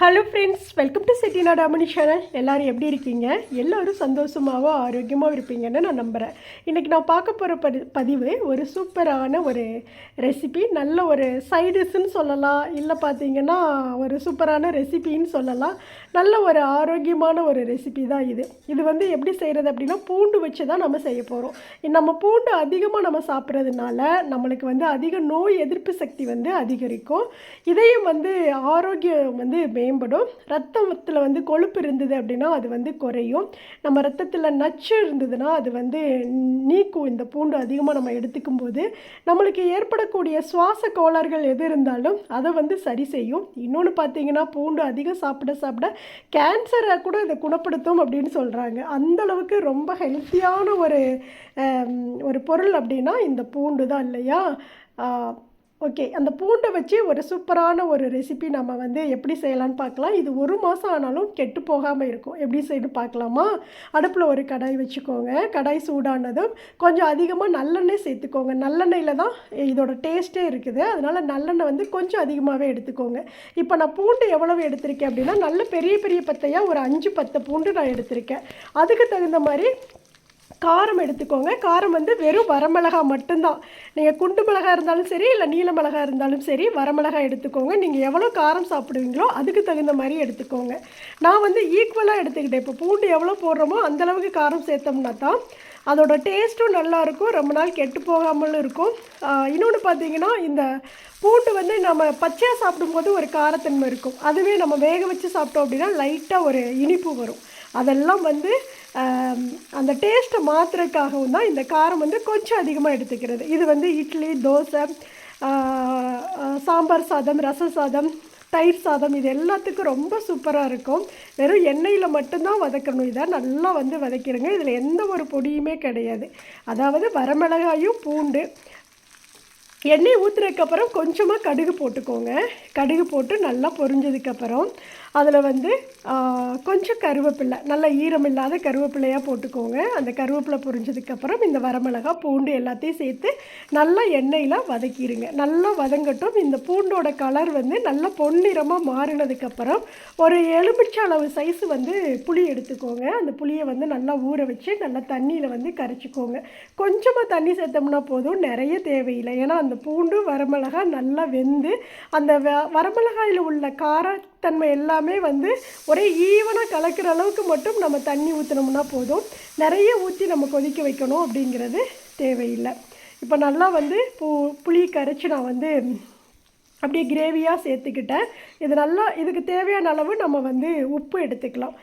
Hello friends welcome to Chettinad Amani channel எல்லாரும் எப்படி இருக்கீங்க? எல்லோரும் சந்தோஷமாகவும் ஆரோக்கியமாக இருப்பீங்கன்னு நான் நம்புகிறேன் இன்றைக்கி நான் பார்க்க போகிற பதி பதிவு ஒரு சூப்பரான ஒரு ரெசிபி நல்ல ஒரு சைடிஷ்ன்னு சொல்லலாம். இல்லை பார்த்தீங்கன்னா ஒரு சூப்பரான ரெசிபின்னு சொல்லலாம். நல்ல ஒரு ஆரோக்கியமான ஒரு ரெசிபி தான் இது. இது வந்து எப்படி செய்கிறது அப்படின்னா பூண்டு வச்சு தான் நம்ம செய்ய போகிறோம் நம்ம பூண்டு அதிகமாக நம்ம சாப்பிட்றதுனால நம்மளுக்கு வந்து அதிக நோய் எதிர்ப்பு சக்தி வந்து அதிகரிக்கும். இதையும் வந்து ஆரோக்கியம் வந்து மேம்படும் ரத்தத்தில் வந்து கொழுப்பு இருந்தது அப்படின்னா அது வந்து குறையும். நம்ம ரத்தத்தில் நச்சு இருந்ததுன்னா அது வந்து நீக்கும் இந்த பூண்டு அதிகமாக நம்ம எடுத்துக்கும் போது நம்மளுக்கு ஏற்படக்கூடிய சுவாச கோளாறுகள் எது இருந்தாலும் அதை வந்து சரி செய்யும். இன்னொன்று பார்த்தீங்கன்னா பூண்டு அதிகம் சாப்பிட சாப்பிட கேன்சரை கூட இதை குணப்படுத்தும் அப்படின்னு சொல்கிறாங்க அந்த அளவுக்கு ரொம்ப ஹெல்த்தியான ஒரு ஒரு பொருள் அப்படின்னா இந்த பூண்டு தான் இல்லையா ஓகே அந்த பூண்டை வச்சு ஒரு சூப்பரான ஒரு ரெசிபி நம்ம வந்து எப்படி செய்யலாம்னு பார்க்கலாம். இது ஒரு மாதம் ஆனாலும் கெட்டு போகாமல் இருக்கும். எப்படி செய்யணும் பார்க்கலாமா? அடுப்பில் ஒரு கடாய் வச்சுக்கோங்க. கடாய் சூடானதும் கொஞ்சம் அதிகமாக நல்லெண்ணெய் சேர்த்துக்கோங்க. நல்லெண்ணெயில் தான் இதோட டேஸ்ட்டே இருக்குது. அதனால் நல்லெண்ணெய் வந்து கொஞ்சம் அதிகமாகவே எடுத்துக்கோங்க. இப்போ நான் பூண்டு எவ்வளவு எடுத்திருக்கேன் அப்படின்னா நல்ல பெரிய பெரிய பத்தையாக ஒரு அஞ்சு பத்து பூண்டு நான் எடுத்திருக்கேன். அதுக்கு தகுந்த மாதிரி காரம் எடுத்துக்கோங்க. காரம் வந்து வெறும் வரமிளகா மட்டும்தான். நீங்கள் குண்டு மிளகா இருந்தாலும் சரி இல்லை நீல மிளகா இருந்தாலும் சரி வரமிளகா எடுத்துக்கோங்க. நீங்கள் எவ்வளோ காரம் சாப்பிடுவீங்களோ அதுக்கு தகுந்த மாதிரி எடுத்துக்கோங்க. நான் வந்து ஈக்குவலாக எடுத்துக்கிட்டேன். இப்போ பூண்டு எவ்வளோ போடுறோமோ அந்தளவுக்கு காரம் சேர்த்தோம்னா தான் அதோட டேஸ்ட்டும் நல்லாயிருக்கும் ரொம்ப நாள் கெட்டு போகாமலும் இருக்கும். இன்னொன்று பார்த்தீங்கன்னா இந்த பூண்டு வந்து நம்ம பச்சையாக சாப்பிடும்போது ஒரு காரத்தன்மை இருக்கும். அதுவே நம்ம வேக வச்சு சாப்பிட்டோம் அப்படின்னா லைட்டாக ஒரு இனிப்பு வரும். அதெல்லாம் வந்து அந்த டேஸ்ட்டை மாற்றுறதுக்காகவும் தான் இந்த காரம் வந்து கொஞ்சம் அதிகமாக எடுத்துக்கிறது. இது வந்து இட்லி தோசை சாம்பார் சாதம் ரச சாதம் தயிர் சாதம் இது எல்லாத்துக்கும் ரொம்ப சூப்பராக இருக்கும். வெறும் எண்ணெயில் மட்டும்தான் வதக்கணும். இதை நல்லா வந்து வதக்கிடுங்க. இதில் எந்த ஒரு பொடியுமே கிடையாது. அதாவது வரமிளகாயும் பூண்டு எண்ணெய் ஊற்றுனதுக்கப்புறம் கொஞ்சமாக கடுகு போட்டுக்கோங்க. கடுகு போட்டு நல்லா பொரிஞ்சதுக்கப்புறம் அதில் வந்து கொஞ்சம் கருவேப்பில்லை நல்லா ஈரம் இல்லாத கருவேப்பிலையாக போட்டுக்கோங்க. அந்த கருவேப்பிலை பொரிஞ்சதுக்கப்புறம் இந்த வரமிளகா பூண்டு எல்லாத்தையும் சேர்த்து நல்லா எண்ணெயில் வதக்கிடுங்க. நல்லா வதங்கட்டும். இந்த பூண்டோட கலர் வந்து நல்லா பொன்னிறமாக மாறினதுக்கப்புறம் ஒரு எலுமிச்சை அளவு சைஸ் வந்து புளி எடுத்துக்கோங்க. அந்த புளியை வந்து நல்லா ஊற வச்சு நல்லா தண்ணியில் வந்து கரைச்சிக்கோங்க. கொஞ்சமாக தண்ணி சேர்த்தோம்னா போதும். நிறைய தேவையில்லை. ஏன்னா அந்த பூண்டு வரமிளகா நல்லா வெந்து அந்த வ வரமிளகாயில் உள்ள காரத்தன்மை எல்லாமே வந்து ஒரே ஈவனாக கலக்கிற அளவுக்கு மட்டும் நம்ம தண்ணி ஊற்றினோம்னா போதும். நிறைய ஊற்றி நம்ம கொதிக்க வைக்கணும் அப்படிங்கிறது தேவையில்லை. இப்போ நல்லா வந்து பூ புளி கரைச்சி நான் வந்து அப்படியே கிரேவியாக சேர்த்துக்கிட்டேன். இது நல்லா இதுக்கு தேவையான அளவு நம்ம வந்து உப்பு எடுத்துக்கலாம்.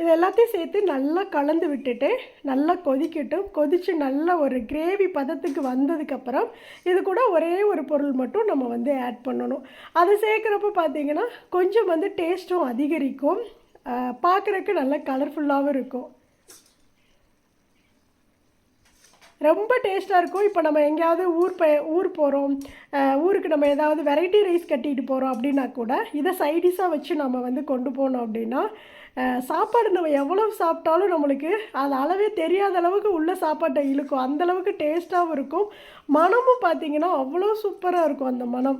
இது எல்லாத்தையும் சேர்த்து நல்லா கலந்து விட்டுட்டு நல்லா கொதிக்கட்டும். கொதித்து நல்லா ஒரு கிரேவி பதத்துக்கு வந்ததுக்கப்புறம் இது கூட ஒரே ஒரு பொருள் மட்டும் நம்ம வந்து ஆட் பண்ணணும். அது சேர்க்குறப்ப பார்த்தீங்கன்னா கொஞ்சம் வந்து டேஸ்ட்டும் அதிகரிக்கும். பார்க்குறக்கு நல்லா கலர்ஃபுல்லாகவும் இருக்கும். ரொம்ப டேஸ்ட்டாக இருக்கும். இப்போ நம்ம எங்கேயாவது ஊர் ப ஊர் போகிறோம் ஊருக்கு நம்ம ஏதாவது வெரைட்டி ரைஸ் கட்டிட்டு போகிறோம் அப்படின்னா கூட இதை சைடிஷாக வச்சு நம்ம வந்து கொண்டு போனோம் அப்படின்னா சாப்பாடு நம்ம எவ்வளோ சாப்பிட்டாலும் நம்மளுக்கு அது அளவே தெரியாத அளவுக்கு உள்ள சாப்பாட்டை இழுக்கும். அந்த அளவுக்கு டேஸ்ட்டாகவும் இருக்கும். மனமும் பார்த்தீங்கன்னா அவ்வளோ சூப்பராக இருக்கும் அந்த மனம்.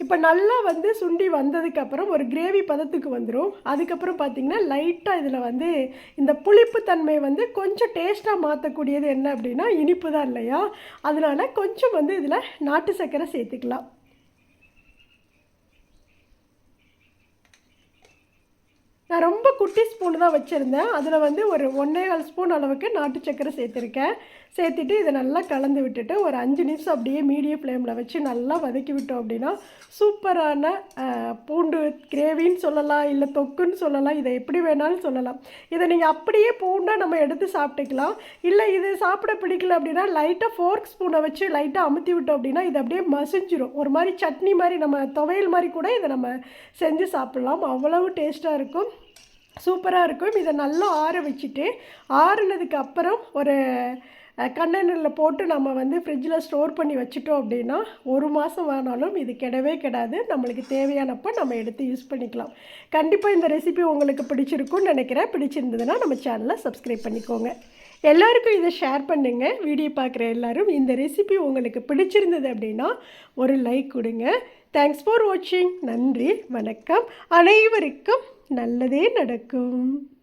இப்போ நல்லா வந்து சுண்டி வந்ததுக்கப்புறம் ஒரு கிரேவி பதத்துக்கு வந்துடும் அதுக்கப்புறம் பார்த்திங்கன்னா லைட்டாக இதில் வந்து இந்த புளிப்பு தன்மை வந்து கொஞ்சம் டேஸ்ட்டாக மாற்றக்கூடியது என்ன அப்படின்னா இனிப்பு தான் இல்லையா? அதனால் கொஞ்சம் வந்து இதில் நாட்டு சர்க்கரை சேர்த்துக்கலாம். நான் ரொம்ப குட்டி ஸ்பூன் தான் வச்சுருந்தேன். அதில் வந்து ஒரு ஒன்றே கால் ஸ்பூன் அளவுக்கு நாட்டு சக்கரை சேர்த்துருக்கேன். சேர்த்துட்டு இதை நல்லா கலந்து விட்டுட்டு ஒரு அஞ்சு நிமிஷம் அப்படியே மீடியம் ஃப்ளேமில் வச்சு நல்லா வதக்கி விட்டோம் அப்படின்னா சூப்பரான பூண்டு கிரேவின்னு சொல்லலாம் இல்லை தொக்குன்னு சொல்லலாம் இதை எப்படி வேணாலும் சொல்லலாம். இதை நீங்கள் அப்படியே பூண்டாக நம்ம எடுத்து சாப்பிட்டுக்கலாம். இல்லை இது சாப்பிட பிடிக்கல அப்படின்னா லைட்டாக ஃபோர்க் ஸ்பூனை வச்சு லைட்டாக அமுத்தி விட்டோம் அப்படின்னா இது அப்படியே மசிஞ்சிரும். ஒரு மாதிரி சட்னி மாதிரி நம்ம துவையல் மாதிரி கூட இதை நம்ம செஞ்சு சாப்பிட்லாம். அவ்வளவு டேஸ்ட்டாக இருக்கும். சூப்பராக இருக்கும். இதை நல்லா ஆற வச்சுட்டு ஆறுனதுக்கு அப்புறம் ஒரு கண்டெய்னரில் போட்டு நம்ம வந்து ஃப்ரிட்ஜில் ஸ்டோர் பண்ணி வச்சுட்டோம் அப்படின்னா ஒரு மாதம் வேணாலும் இது கெடவே கிடாது. நம்மளுக்கு தேவையானப்போ நம்ம எடுத்து யூஸ் பண்ணிக்கலாம். கண்டிப்பாக இந்த ரெசிபி உங்களுக்கு பிடிச்சிருக்கும்னு நினைக்கிறேன். பிடிச்சிருந்ததுன்னா நம்ம சேனலை சப்ஸ்கிரைப் பண்ணிக்கோங்க. எல்லாருக்கும் இதை ஷேர் பண்ணுங்கள் வீடியோ பார்க்குற எல்லாரும் இந்த ரெசிபி உங்களுக்கு பிடிச்சிருந்தது அப்படின்னா ஒரு லைக் கொடுங்க. தேங்க்ஸ் ஃபார் வாட்சிங் நன்றி வணக்கம். அனைவருக்கும் நல்லதே நடக்கும்.